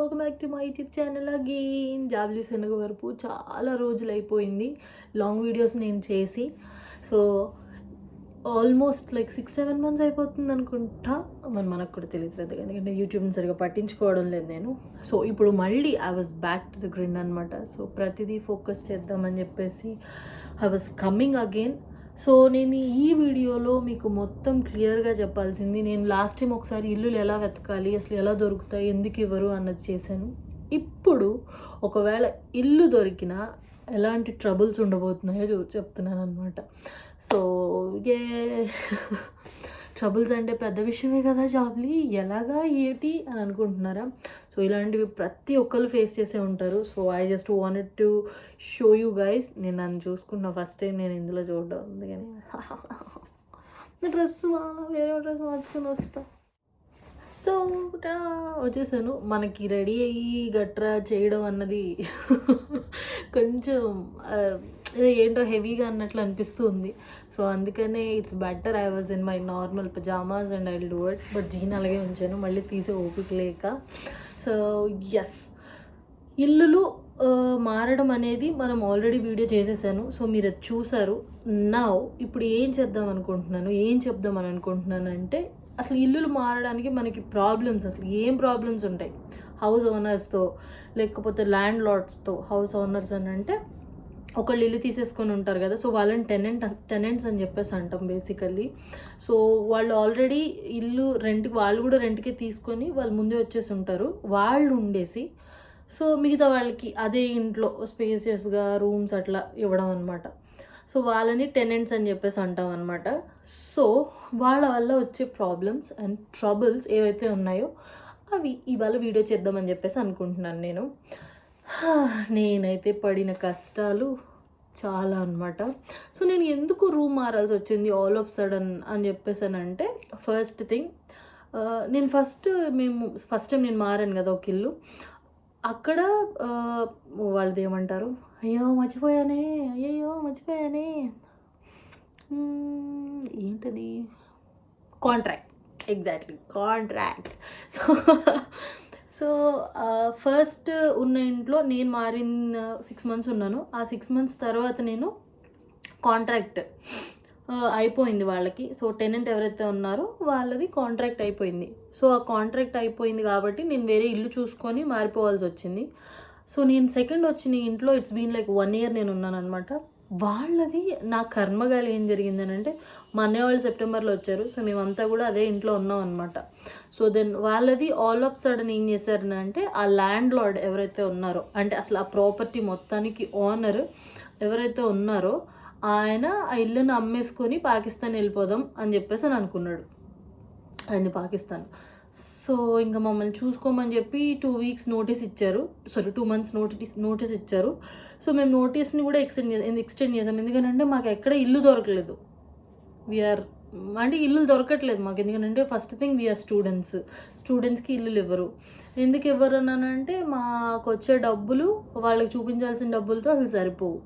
Welcome back to my YouTube channel again. జాబ్లీ శనగ వరకు చాలా రోజులు అయిపోయింది లాంగ్ వీడియోస్ నేను చేసి. So almost like six seven months అయిపోతుంది అనుకుంటా. మరి మనకు కూడా తెలియదు పెద్దగా ఎందుకంటే యూట్యూబ్ని సరిగా పట్టించుకోవడం లేదు నేను. సో ఇప్పుడు మళ్ళీ I was back to the grind అనమాట సో ప్రతిదీ ఫోకస్ చేద్దామని చెప్పేసి I was coming again so నేను ఈ వీడియోలో మీకు మొత్తం క్లియర్గా చెప్పాల్సింది నేను లాస్ట్ టైం ఒకసారి ఇల్లులు ఎలా వెతకాలి అసలు ఎలా దొరుకుతాయి ఎందుకు ఇవ్వరు అన్నది చేశాను. ఇప్పుడు ఒకవేళ ఇల్లు దొరికినా ఎలాంటి ట్రబుల్స్ ఉండబోతున్నాయో చూ చెప్తున్నాను అనమాట సో ఏ ట్రబుల్స్ అంటే పెద్ద విషయమే కదా జాబ్లీ? ఎలాగా ఏటి అని అనుకుంటున్నారా? సో ఇలాంటివి ప్రతి ఒక్కరు ఫేస్ చేసే ఉంటారు. So I just wanted to show you guys నేను నన్ను చూసుకున్న ఫస్ట్ టైం నేను ఇందులో చూడడం. అందుకని. నా డ్రెస్ వేరే డ్రెస్ మార్చుకొని వస్తా. సో వచ్చేసాను. మనకి రెడీ అయ్యి గట్రా చేయడం అన్నది కొంచెం ఏంటో హెవీగా అన్నట్లు అనిపిస్తుంది. సో అందుకనే it's better I was in my normal pyjamas and I do it but jean అలాగే ఉంచాను. మళ్ళీ తీసే ఓపిక లేక. సో ఎస్ ఇల్లులు మారడం అనేది మనం ఆల్రెడీ వీడియో చేసేసాను. సో మీరు అది చూసారు. నా ఇప్పుడు ఏం చేద్దాం అనుకుంటున్నాను? ఏం చెప్దామని అనుకుంటున్నాను అంటే అసలు ఇల్లులు మారడానికి మనకి ప్రాబ్లమ్స్ అసలు ఏం ప్రాబ్లమ్స్ ఉంటాయి? హౌస్ ఓనర్స్తో లేకపోతే ల్యాండ్ లార్డ్స్తో హౌస్ ఓనర్స్ అని అంటే ఒకళ్ళు ఇల్లు తీసేసుకొని ఉంటారు కదా సో వాళ్ళని టెనెంట్ టెనెంట్స్ అని చెప్పేసి అంటాం బేసికల్లీ సో వాళ్ళు ఆల్రెడీ ఇల్లు రెంట్కి వాళ్ళు కూడా రెంట్కే తీసుకొని వాళ్ళు ముందే వచ్చేసి ఉంటారు. వాళ్ళు ఉండేసి సో మిగతా వాళ్ళకి అదే ఇంట్లో స్పేసియస్గా రూమ్స్ అట్లా ఇవ్వడం అనమాట సో వాళ్ళని టెనెంట్స్ అని చెప్పేసి అంటాం అనమాట సో వాళ్ళ వల్ల వచ్చే ప్రాబ్లమ్స్ అండ్ ట్రబుల్స్ ఏవైతే ఉన్నాయో అవి ఇవాళ వీడియో చేద్దామని చెప్పేసి అనుకుంటున్నాను నేను. నేనైతే పడిన కష్టాలు చాలా అనమాట సో నేను ఎందుకు రూమ్ మారాల్సి వచ్చింది ఆల్ ఆఫ్ సడన్ అని చెప్పేసానంటే ఫస్ట్ థింగ్ నేను ఫస్ట్ మేము ఫస్ట్ టైం నేను మారాను కదా ఒక ఇల్లు. అక్కడ వాళ్ళది ఏమంటారు? అయ్యో మర్చిపోయానే అయ్యో మర్చిపోయానే. ఏంటది? Contract exactly contract so so first ఉన్న ఇంట్లో నేను మారిన సిక్స్ మంత్స్ ఉన్నాను. ఆ సిక్స్ మంత్స్ తర్వాత నేను కాంట్రాక్ట్ అయిపోయింది వాళ్ళకి. సో టెనెంట్ ఎవరైతే ఉన్నారో వాళ్ళది కాంట్రాక్ట్ అయిపోయింది. సో ఆ కాంట్రాక్ట్ అయిపోయింది కాబట్టి నేను వేరే ఇల్లు చూసుకొని మారిపోవాల్సి వచ్చింది. సో నేను సెకండ్ వచ్చిన ఇంట్లో it's been like one year నేను ఉన్నాను అనమాట వాళ్ళది నా కర్మగాలి ఏం జరిగిందని అంటే మా అన్నయ్య వాళ్ళు సెప్టెంబర్లో వచ్చారు సో మేమంతా కూడా అదే ఇంట్లో ఉన్నాం అనమాట సో దెన్ వాళ్ళది ఆల్ ఆఫ్ సడన్ ఏం చేశారని అంటే ఆ ల్యాండ్ లార్డ్ ఎవరైతే ఉన్నారో అంటే అసలు ఆ ప్రాపర్టీ మొత్తానికి ఓనర్ ఎవరైతే ఉన్నారో ఆయన ఆ ఇల్లును అమ్మేసుకొని పాకిస్తాన్ వెళ్ళిపోదాం అని చెప్పేసి అని అనుకున్నాడు. ఆయన పాకిస్తాన్. సో ఇంకా మమ్మల్ని చూసుకోమని చెప్పి టూ వీక్స్ నోటీస్ ఇచ్చారు. Sorry two months notice notice ఇచ్చారు. సో మేము నోటీస్ని కూడా ఎక్స్టెండ్ చేసాం ఎక్స్టెండ్ చేసాం? ఎందుకంటే మాకు ఎక్కడ ఇల్లు దొరకలేదు. వీఆర్ అంటే ఇల్లు దొరకట్లేదు మాకు. ఎందుకంటే ఫస్ట్ థింగ్ వీఆర్ స్టూడెంట్స్ స్టూడెంట్స్కి ఇల్లులు ఇవ్వరు. ఎందుకు ఇవ్వరు అన్నానంటే మాకు వచ్చే డబ్బులు వాళ్ళకి చూపించాల్సిన డబ్బులతో అసలు సరిపోవు.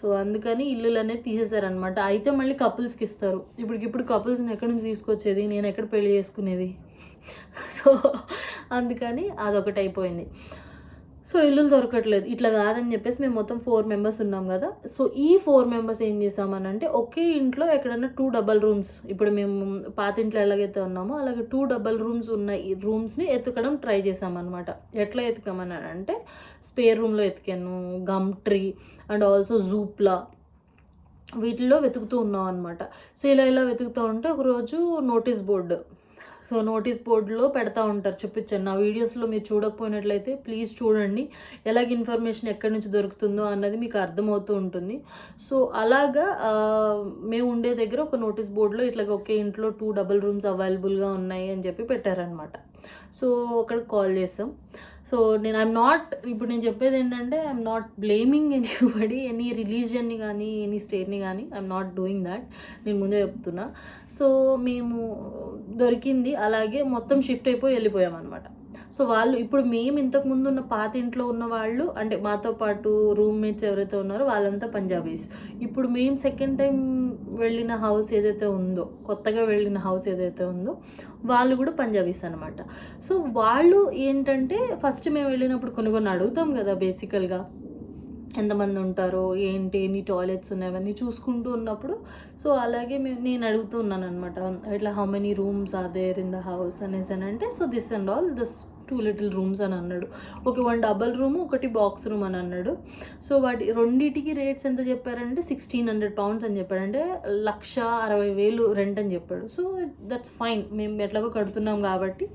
సో అందుకని ఇల్లులు అనేది తీసేశారనమాట అయితే మళ్ళీ కపుల్స్కి ఇస్తారు. ఇప్పటికి ఇప్పుడు కపుల్స్ని ఎక్కడి నుంచి తీసుకొచ్చేది? నేను ఎక్కడ పెళ్ళి చేసుకునేది? సో అందుకని అదొకటి అయిపోయింది. సో ఇల్లులు దొరకట్లేదు. ఇట్లా కాదని చెప్పేసి మేము మొత్తం ఫోర్ మెంబర్స్ ఉన్నాం కదా. సో ఈ ఫోర్ మెంబర్స్ ఏం చేసామని అంటే ఒకే ఇంట్లో ఎక్కడన్నా టూ డబల్ రూమ్స్ ఇప్పుడు మేము పాత ఇంట్లో ఎలాగైతే ఉన్నామో అలాగే టూ డబల్ రూమ్స్ ఉన్న ఈ రూమ్స్ని ఎతకడం ట్రై చేసామన్నమాట. ఎట్లా ఎతకమని అంటే స్పేర్ రూమ్లో ఎతికాను Gumtree and also Zoopla వీటిల్లో వెతుకుతూ ఉన్నాం అనమాట సో ఇలా ఇలా వెతుకుతూ ఉంటే ఒకరోజు నోటీస్ బోర్డు సో నోటీస్ బోర్డులో పెడతా ఉంటారు చూపించండి. నా వీడియోస్లో మీరు చూడకపోయినట్లయితే ప్లీజ్ చూడండి. ఎలాగ ఇన్ఫర్మేషన్ ఎక్కడి నుంచి దొరుకుతుందో అన్నది మీకు అర్థమవుతూ ఉంటుంది. సో అలాగా మేము ఉండే దగ్గర ఒక నోటీస్ బోర్డులో ఇట్లా ఒకే ఇంట్లో టూ డబుల్ రూమ్స్ అవైలబుల్గా ఉన్నాయి అని చెప్పి పెట్టారనమాట సో అక్కడ కాల్ చేసాం. సో నేను ఐఎమ్ నాట్ ఇప్పుడు నేను చెప్పేది ఏంటంటే I'm not blaming anybody any రిలీజియన్ని కానీ ఎనీ స్టేట్ని కానీ ఐఎమ్ నాట్ డూయింగ్ దాట్ నేను ముందే చెప్తున్నా. సో మేము దొరికింది. అలాగే మొత్తం షిఫ్ట్ అయిపోయి వెళ్ళిపోయాం అనమాట సో వాళ్ళు ఇప్పుడు మేము ఇంతకు ముందు ఉన్న పాత ఇంట్లో ఉన్న వాళ్ళు అంటే మాతో పాటు రూమ్మేట్స్ ఎవరైతే ఉన్నారో వాళ్ళంతా పంజాబీస్ ఇప్పుడు మేము సెకండ్ టైం వెళ్ళిన హౌస్ ఏదైతే ఉందో కొత్తగా వెళ్ళిన హౌస్ ఏదైతే ఉందో వాళ్ళు కూడా పంజాబీస్ అనమాట సో వాళ్ళు ఏంటంటే ఫస్ట్ మేము వెళ్ళినప్పుడు కొన్ని కొన్ని అడుగుతాం కదా బేసికల్గా ఎంతమంది ఉంటారో ఏంటి ఎన్ని టాయిలెట్స్ ఉన్నాయి అవన్నీ చూసుకుంటూ ఉన్నప్పుడు సో అలాగే మేము నేను అడుగుతున్నాను అనమాట ఇట్లా how many rooms are there in the house అనేసి అని అంటే so this and all this two little rooms అని అన్నాడు. ఓకే వన్ డబల్ రూమ్ ఒకటి బాక్స్ రూమ్ అని అన్నాడు. సో వాటి రెండింటికి రేట్స్ ఎంత చెప్పారంటే సిక్స్టీన్ హండ్రెడ్ పౌండ్స్ అని చెప్పాడు. అంటే లక్ష అరవై వేలు రెంట్ అని చెప్పాడు. సో దట్స్ ఫైన్ మేము ఎట్లాగో కడుతున్నాం కాబట్టి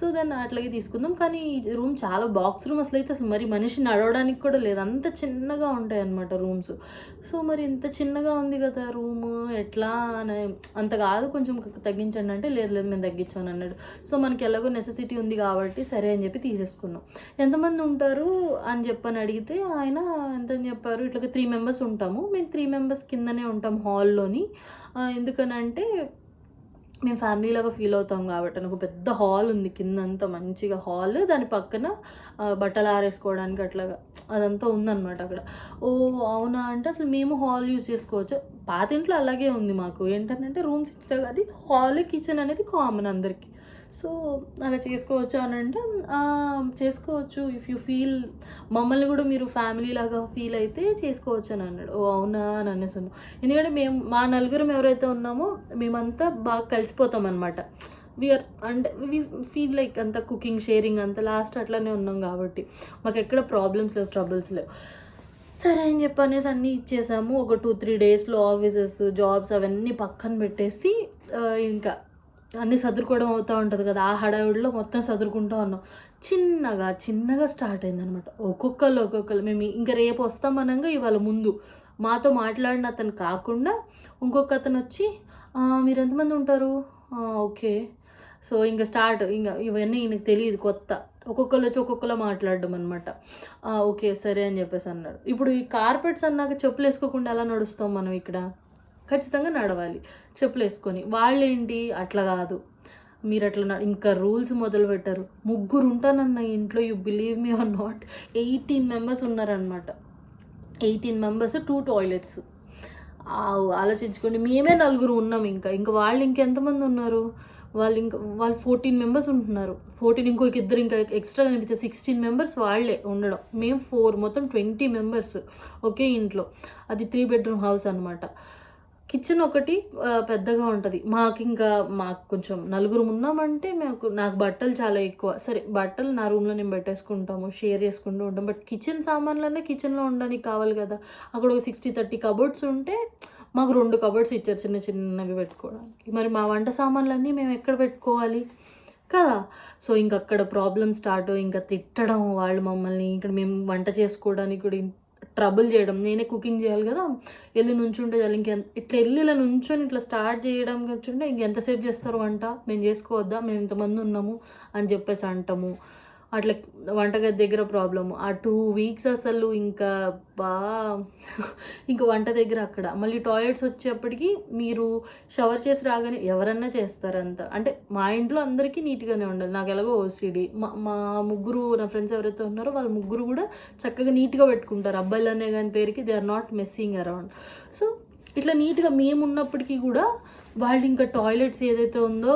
సో దాన్ని అట్లాగే తీసుకుందాం. కానీ రూమ్ చాలా బాక్స్ రూమ్ అసలు అయితే అసలు మరి మనిషి నడవడానికి కూడా లేదు. అంత చిన్నగా ఉంటాయి అన్నమాట రూమ్స్. సో మరి ఇంత చిన్నగా ఉంది కదా రూమ్. ఎట్లా అని అంత కాదు. కొంచెం తగ్గించండి అంటే లేదు లేదు మేము తగ్గించాను అన్నాడు. సో మనకి ఎలాగో నెసెసిటీ ఉంది కాబట్టి సరే అని చెప్పి తీసేసుకున్నాం. ఎంతమంది ఉంటారు అని చెప్పని అడిగితే ఆయన ఎంత అని చెప్పారు? ఇట్లా త్రీ మెంబర్స్ ఉంటాము. మేము త్రీ మెంబర్స్ కిందనే ఉంటాం హాల్లోని. ఎందుకనంటే మేము ఫ్యామిలీలాగా ఫీల్ అవుతాం కాబట్టి నాకు పెద్ద హాల్ ఉంది కిందంతా మంచిగా హాల్ దాని పక్కన బట్టలు ఆరేసుకోవడానికి అట్లాగా అదంతా ఉందన్నమాట అక్కడ. ఓ అవునా అంటే అసలు మేము హాల్ యూజ్ చేసుకోవచ్చు. పాత ఇంట్లో అలాగే ఉంది మాకు. ఏంటంటే రూమ్స్ ఇచ్చా కానీ హాల్ కిచెన్ అనేది కామన్ అందరికీ. సో అలా చేసుకోవచ్చు అని అంటే చేసుకోవచ్చు. ఇఫ్ యూ ఫీల్ మమ్మల్ని కూడా మీరు ఫ్యామిలీ లాగా ఫీల్ అయితే చేసుకోవచ్చు అని అన్నాడు. ఓ అవునా అని అనేసి ఉన్నాం ఎందుకంటే మేము మా నలుగురం ఎవరైతే ఉన్నామో మేమంతా బాగా కలిసిపోతాం అనమాట వీఆర్ అంటే వి ఫీల్ లైక్ అంత కుకింగ్ షేరింగ్ అంత లాస్ట్ అట్లానే ఉన్నాం కాబట్టి. మాకు ఎక్కడ ప్రాబ్లమ్స్ లేవు ట్రబుల్స్ లేవు. సరే అని చెప్పి అనేసి అన్నీ ఇచ్చేసాము. ఒక టూ త్రీ డేస్లో ఆఫీసెస్ జాబ్స్ అవన్నీ పక్కన పెట్టేసి ఇంకా అన్నీ సదురుకోవడం అవుతూ ఉంటుంది కదా ఆ హడావిడిలో మొత్తం సదురుకుంటూ ఉన్నాం. చిన్నగా చిన్నగా స్టార్ట్ అయిందనమాట. ఒక్కొక్కరు ఒక్కొక్కరు మేము ఇంకా రేపు వస్తాం అనగా ఇవాళ ముందు. మాతో మాట్లాడిన అతను కాకుండా ఇంకొక అతను వచ్చి మీరు ఎంతమంది ఉంటారు? ఓకే. సో ఇంకా స్టార్ట్ ఇంకా ఇవన్నీ ఈయనకు తెలియదు కొత్త. ఒక్కొక్కరు వచ్చి ఒక్కొక్కరు మాట్లాడడం అనమాట ఓకే సరే అని చెప్పేసి అన్నాడు. ఇప్పుడు ఈ కార్పెట్స్ అన్నాక చెప్పులు వేసుకోకుండా ఎలా నడుస్తాం మనం ఇక్కడ? ఖచ్చితంగా నడవాలి. చెప్పులు వేసుకొని వాళ్ళేంటి? అట్లా కాదు. మీరు అట్లా ఇంకా రూల్స్ మొదలు పెట్టారు ముగ్గురు ఉంటానన్న ఇంట్లో you believe me or not. Eighteen members ఉన్నారనమాట ఎయిటీన్ మెంబర్స్ టూ టాయిలెట్స్. ఆలోచించుకోండి. మేమే నలుగురు ఉన్నాం ఇంకా. ఇంకా వాళ్ళు ఇంకెంతమంది ఉన్నారు? వాళ్ళు ఇంకా వాళ్ళు ఫోర్టీన్ మెంబర్స్ ఉంటున్నారు. ఫోర్టీన్ ఇంకొక ఇద్దరు ఇంకా ఎక్స్ట్రా కనిపించే సిక్స్టీన్ మెంబర్స్ వాళ్ళే ఉండడం. మేము ఫోర్ మొత్తం ట్వంటీ మెంబర్స్ ఒకే ఇంట్లో. అది త్రీ బెడ్రూమ్ హౌస్ అనమాట కిచెన్ ఒకటి పెద్దగా ఉంటుంది. మాకు ఇంకా మాకు కొంచెం నలుగురు ఉన్నామంటే మాకు నాకు బట్టలు చాలా ఎక్కువ. సరే బట్టలు నా రూమ్లో నేను పెట్టేసుకుంటాము షేర్ చేసుకుంటూ ఉంటాం. బట్ కిచెన్ సామాన్లనే కిచెన్లో ఉండడానికి కావాలి కదా. అక్కడ ఒక సిక్స్టీ థర్టీ కబోర్డ్స్ ఉంటే మాకు రెండు కబోర్డ్స్ ఇచ్చారు చిన్న చిన్నవి పెట్టుకోవడానికి. మరి మా వంట సామాన్లన్నీ మేము ఎక్కడ పెట్టుకోవాలి? కదా. సో ఇంక అక్కడ ప్రాబ్లమ్ స్టార్ట్ ఇంకా తిట్టడం వాళ్ళు మమ్మల్ని ఇక్కడ మేము వంట చేసుకోవడానికి కూడా ట్రబుల్ చేయడం నేనే కుకింగ్ చేయాలి కదా వెళ్ళి నుంచుంటే చాలు ఇంకెంత ఇట్లా వెళ్ళి ఇలా నుంచొని ఇట్లా స్టార్ట్ చేయడం కూర్చుంటే ఇంకెంతసేపు చేస్తారు వంట? మేము చేసుకోవద్దా? మేము ఇంతమంది ఉన్నాము అని చెప్పేసి అంటాము. అట్లా వంటగది దగ్గర ప్రాబ్లము. ఆ టూ వీక్స్ అసలు ఇంకా బా ఇంకా వంట దగ్గర అక్కడ. మళ్ళీ టాయిలెట్స్ వచ్చేప్పటికి మీరు షవర్ చేసి రాగానే ఎవరన్నా చేస్తారంత. అంటే మా ఇంట్లో అందరికీ నీట్గానే ఉండాలి. నాకు ఎలాగో ఓసిడి మా మా ముగ్గురు నా ఫ్రెండ్స్ ఎవరైతే ఉన్నారో వాళ్ళ ముగ్గురు కూడా చక్కగా నీట్గా పెట్టుకుంటారు. అబ్బాయిలు అనే కానీ పేరుకి they are not messing around so ఇట్లా నీట్గా మేము ఉన్నప్పటికీ కూడా వాళ్ళు ఇంకా టాయిలెట్స్ ఏదైతే ఉందో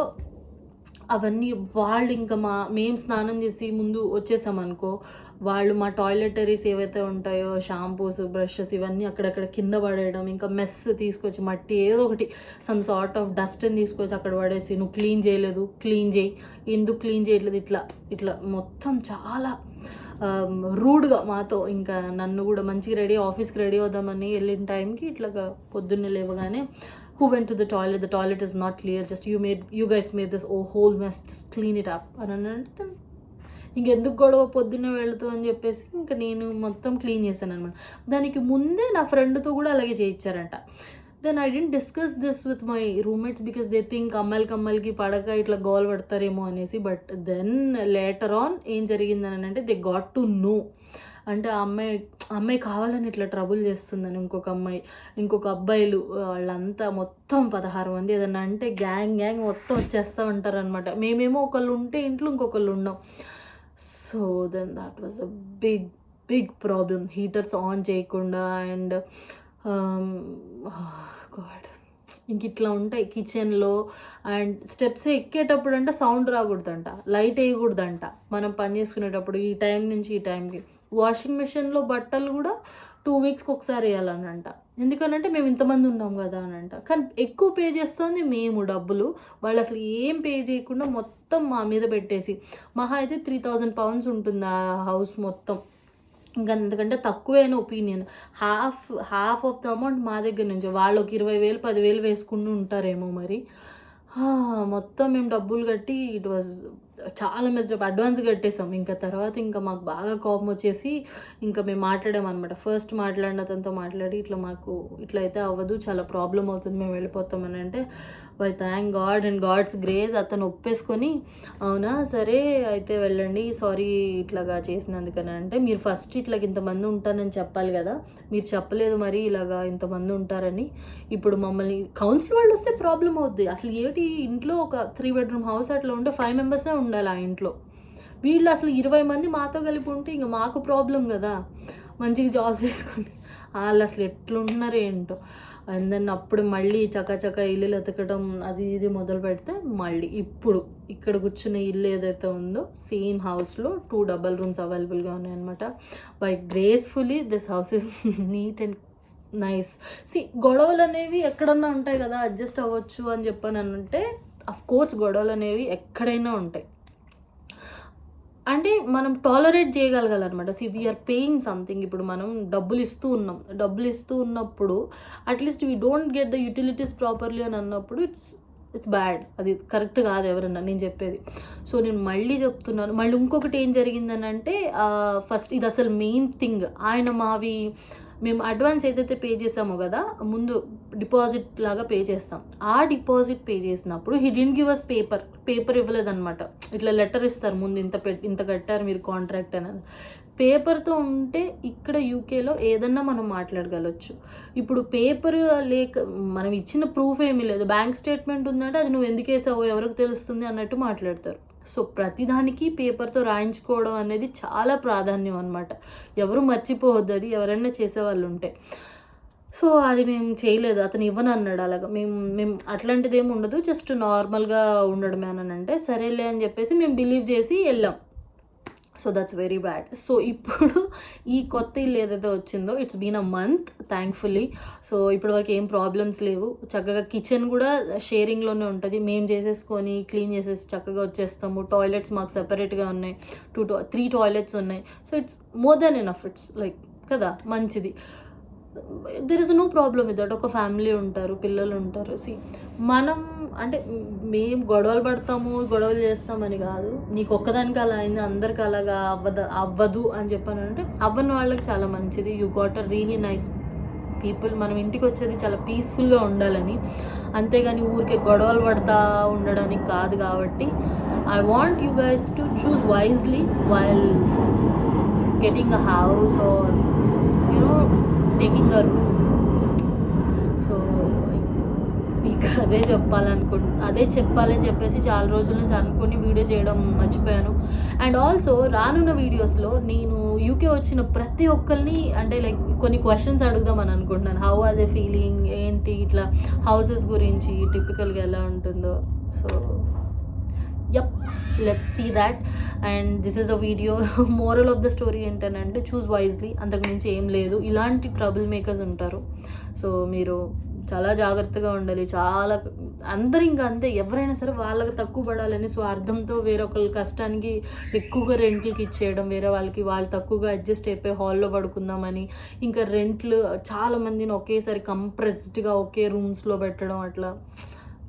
అవన్నీ వాళ్ళు ఇంకా మా మేము స్నానం చేసి ముందు వచ్చేసామనుకో వాళ్ళు మా టాయిలెటరీస్ ఏవైతే ఉంటాయో షాంపూస్ బ్రషెస్ ఇవన్నీ అక్కడక్కడ కింద పడేయడం ఇంకా మెస్ తీసుకొచ్చి మట్టి ఏదో ఒకటి సమ్ సార్ట్ ఆఫ్ డస్ట్ని తీసుకొచ్చి అక్కడ పడేసి నువ్వు క్లీన్ చేయలేదు క్లీన్ చేయి ఎందుకు క్లీన్ చేయట్లేదు? ఇట్లా ఇట్లా మొత్తం చాలా um, రూడ్గా మాతో ఇంకా నన్ను కూడా మంచిగా రెడీ ఆఫీస్కి రెడీ అవుదామని వెళ్ళిన టైంకి ఇట్లా పొద్దున్నే లేవగానే who went to the toilet the toilet is not clear just you made you guys made this oh whole mess just clean it up అని అని అంటే ఇంకెందుకు గొడవ? పొద్దున్నే వెళుతూ అని చెప్పేసి ఇంకా నేను మొత్తం క్లీన్ చేశాను అనమాట దానికి ముందే నా ఫ్రెండ్తో కూడా అలాగే చేయించారంట. Then I didn't discuss this with my roommates because they think అమ్మాయిలు కమ్మాయిలకి పడక ఇట్లా గోల్ పడతారేమో అనేసి. బట్ దెన్ లేటర్ ఆన్ ఏం జరిగిందని అంటే దే గాట్ టు నో అంటే ఆ అమ్మాయి అమ్మాయి కావాలని ఇట్లా ట్రబుల్ చేస్తుందని ఇంకొక అమ్మాయి ఇంకొక అబ్బాయిలు వాళ్ళంతా మొత్తం పదహారు మంది ఏదన్నా అంటే గ్యాంగ్ గ్యాంగ్ మొత్తం వచ్చేస్తూ ఉంటారనమాట మేమేమో ఒకళ్ళు ఉంటే ఇంట్లో ఇంకొకళ్ళు ఉన్నాం so then that was a big big problem heaters on చేయకుండా అండ్ గాడ్ um, ఇంక ఇట్లా ఉంటాయి కిచెన్లో అండ్ స్టెప్స్ ఎక్కేటప్పుడు అంటే సౌండ్ రాకూడదంట. లైట్ వేయకూడదంట. మనం పని చేసుకునేటప్పుడు ఈ టైం నుంచి ఈ టైంకి వాషింగ్ మిషన్లో బట్టలు కూడా టూ వీక్స్కి ఒకసారి వేయాలనంట. ఎందుకనంటే మేము ఇంతమంది ఉన్నాం కదా అని అంట కానీ ఎక్కువ పే చేస్తుంది మేము డబ్బులు. వాళ్ళు అసలు ఏం పే చేయకుండా మొత్తం మా మీద పెట్టేసి మహా అయితే త్రీ థౌజండ్ పౌండ్స్ ఉంటుంది ఆ హౌస్ మొత్తం. ఇంకా అంతకంటే తక్కువైన opinion. Half half of the amount మా దగ్గర నుంచి. వాళ్ళు ఒక ఇరవై వేలు పదివేలు వేసుకుంటూ ఉంటారేమో మరి. మొత్తం మేము డబ్బులు కట్టి ఇట్ వాజ్ చాలా మెస్డప్ అడ్వాన్స్ కట్టేసాం ఇంకా తర్వాత ఇంకా మాకు బాగా కోపం వచ్చేసి ఇంకా మేము మాట్లాడామన్నమాట ఫస్ట్ మాట్లాడిన అతనితో మాట్లాడి ఇట్లా మాకు ఇట్లా అయితే అవ్వదు చాలా ప్రాబ్లం అవుతుంది మేము వెళ్ళిపోతాం అని అంటే by thank God and God's grace అతను ఒప్పేసుకొని అవునా? సరే అయితే వెళ్ళండి. సారీ ఇట్లాగా చేసినందుకని. అంటే మీరు ఫస్ట్ ఇట్లా ఇంతమంది ఉంటారని చెప్పాలి కదా. మీరు చెప్పలేదు మరి ఇలాగా ఇంతమంది ఉంటారని. ఇప్పుడు మమ్మల్ని కౌన్సిల్ వాళ్ళు వస్తే ప్రాబ్లం అవుద్ది. అసలు ఏమిటి ఇంట్లో ఒక త్రీ బెడ్రూమ్ హౌస్ అట్లా ఉంటే ఫైవ్ మెంబర్సే ఉండాలి ఆ ఇంట్లో. వీళ్ళు అసలు ఇరవై మంది మాతో కలిపి ఉంటే ఇంకా మాకు ప్రాబ్లం కదా. మంచిగా జాబ్ చేసుకోండి. వాళ్ళు అసలు ఎట్లుంటున్నారు ఏంటో. అండ్ దెన్ అప్పుడు మళ్ళీ చకచక ఇల్లులు ఎతకడం అది ఇది మొదలు పెడితే మళ్ళీ ఇప్పుడు ఇక్కడ కూర్చున్న ఇల్లు ఏదైతే ఉందో సేమ్ హౌస్లో టూ డబల్ రూమ్స్ అవైలబుల్గా ఉన్నాయన్నమాట by gracefully this house is neat and nice see గొడవలు అనేవి ఎక్కడన్నా ఉంటాయి కదా అడ్జస్ట్ అవ్వచ్చు అని చెప్పాను అంటే అఫ్ కోర్స్ గొడవలు అనేవి ఎక్కడైనా ఉంటాయి. అంటే మనం tolerate చేయగలగాలన్నమాట. C we are paying something ఇప్పుడు మనం డబ్బులు ఇస్తూ ఉన్నాం. డబ్బులు ఇస్తూ ఉన్నప్పుడు at least we don't get the utilities properly అని అన్నప్పుడు ఇట్స్ ఇట్స్ బ్యాడ్ అది కరెక్ట్ కాదు ఎవరన్నా నేను చెప్పేది. సో నేను మళ్ళీ చెప్తున్నాను. మళ్ళీ ఇంకొకటి ఏం జరిగిందని అంటే ఫస్ట్ ఇది అసలు మెయిన్ థింగ్ ఆయన మావి మేము అడ్వాన్స్ ఏదైతే పే చేసామో కదా ముందు డిపాజిట్ లాగా పే చేస్తాం. ఆ డిపాజిట్ పే చేసినప్పుడు he didn't give us paper paper ఇవ్వలేదన్నమాట. ఇట్లా లెటర్ ఇస్తారు ముందు ఇంత పె ఇంత కట్టారు మీరు కాంట్రాక్ట్ అనేది పేపర్తో ఉంటే ఇక్కడ యూకేలో ఏదన్నా మనం మాట్లాడగలచ్చు. ఇప్పుడు పేపర్ లేక మనం ఇచ్చిన ప్రూఫ్ ఏమీ లేదు. బ్యాంక్ స్టేట్మెంట్ ఉందంటే అది నువ్వు ఎందుకు వేసావో ఎవరికి తెలుస్తుంది అన్నట్టు మాట్లాడతారు. సో ప్రతిదానికి పేపర్తో రాయించుకోవడం అనేది చాలా ప్రాధాన్యం అనమాట ఎవరు మర్చిపోవద్దు అది ఎవరైనా చేసేవాళ్ళు ఉంటే. సో అది మేము చేయలేదు. అతను ఇవ్వను అన్నాడు అలాగా. మేము మేము అట్లాంటిది ఏమి ఉండదు. జస్ట్ నార్మల్గా ఉండడమే అని అంటే సరేలే అని చెప్పేసి మేము బిలీవ్ చేసి వెళ్ళాం. So that's very bad. So ఇప్పుడు ఈ కొత్త ఇల్లు ఏదైతే వచ్చిందో it's been a month thankfully so ఇప్పటి వరకు ఏం ప్రాబ్లమ్స్ లేవు. చక్కగా కిచెన్ కూడా షేరింగ్లోనే ఉంటుంది. మేము చేసేసుకొని క్లీన్ చేసేసి చక్కగా వచ్చేస్తాము. టాయిలెట్స్ మాకు సెపరేట్గా ఉన్నాయి. టూ త్రీ టాయిలెట్స్ ఉన్నాయి. So it's more than enough it's like కదా మంచిది. There is no problem with that ఒక ఫ్యామిలీ ఉంటారు పిల్లలు ఉంటారు. సి మనం అంటే మేము గొడవలు పడతాము గొడవలు చేస్తామని కాదు. నీకు ఒక్కదానికి అలా అయింది అందరికి అలాగా అవ్వదు అవ్వదు అని చెప్పాను అంటే అవ్వని వాళ్ళకి చాలా మంచిది. You got a really nice people మనం ఇంటికి వచ్చేది చాలా పీస్ఫుల్గా ఉండాలని. అంతేగాని ఊరికే గొడవలు పడతా ఉండడానికి కాదు కాబట్టి I want you guys to choose wisely while getting a house or taking a room so మీకు అదే చెప్పాలనుకు అదే చెప్పాలని చెప్పేసి చాలా రోజుల నుంచి అనుకుని వీడియో చేయడం మర్చిపోయాను. అండ్ ఆల్సో రానున్న వీడియోస్లో నేను యూకే వచ్చిన ప్రతి ఒక్కరిని అంటే లైక్ కొన్ని క్వశ్చన్స్ అడుగుదామని అనుకుంటున్నాను. హౌ ఆర్ దే ఫీలింగ్ ఏంటి ఇట్లా హౌసెస్ గురించి టిపికల్గా ఎలా ఉంటుందో. So yup let see that and this is a video moral of the story ఏంటంటే చూస్ వైజ్లీ అంతకుమించి ఏం లేదు. ఇలాంటి ట్రబుల్ మేకర్స్ ఉంటారు. సో మీరు చాలా జాగ్రత్తగా ఉండాలి. చాలా అందరు ఇంకా అంతే. ఎవరైనా సరే వాళ్ళకి తక్కువ పడాలని స్వార్థంతో వేరొకరి కష్టానికి ఎక్కువగా రెంట్లకి ఇచ్చేయడం వేరే వాళ్ళకి వాళ్ళు తక్కువగా అడ్జస్ట్ అయిపోయి హాల్లో పడుకుందామని ఇంకా రెంట్లు చాలా మందిని ఒకేసారి కంప్రెస్డ్గా ఒకే రూమ్స్లో పెట్టడం అట్లా.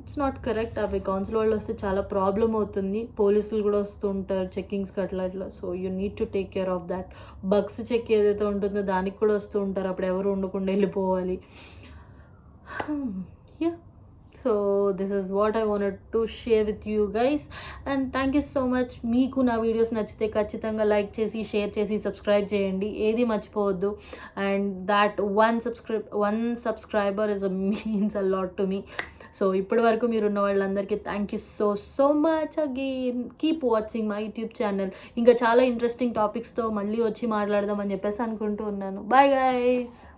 It's not correct. అవి కౌన్సిల్ వాళ్ళు వస్తే చాలా ప్రాబ్లం అవుతుంది. పోలీసులు కూడా వస్తూ ఉంటారు చెక్కింగ్స్కి అట్లా ఇట్లా so you need to take care of that. Bugs check ఏదైతే ఉంటుందో దానికి కూడా వస్తూ ఉంటారు. అప్పుడు ఎవరు ఉండకుండా వెళ్ళిపోవాలి. Yeah so this is what I want to share with you guys and thank you so much మీకు నా వీడియోస్ నచ్చితే ఖచ్చితంగా లైక్ చేసి షేర్ చేసి సబ్స్క్రైబ్ చేయండి. ఏది మర్చిపోవద్దు. And that one subscribe one subscriber is a means a lot to me so ఇప్పటి వరకు మీరు ఉన్న వాళ్ళందరికీ thank you so so much again keep watching my YouTube channel ఇంకా చాలా ఇంట్రెస్టింగ్ టాపిక్స్తో మళ్ళీ వచ్చి మాట్లాడదామని చెప్పేసి అనుకుంటూ ఉన్నాను. Bye guys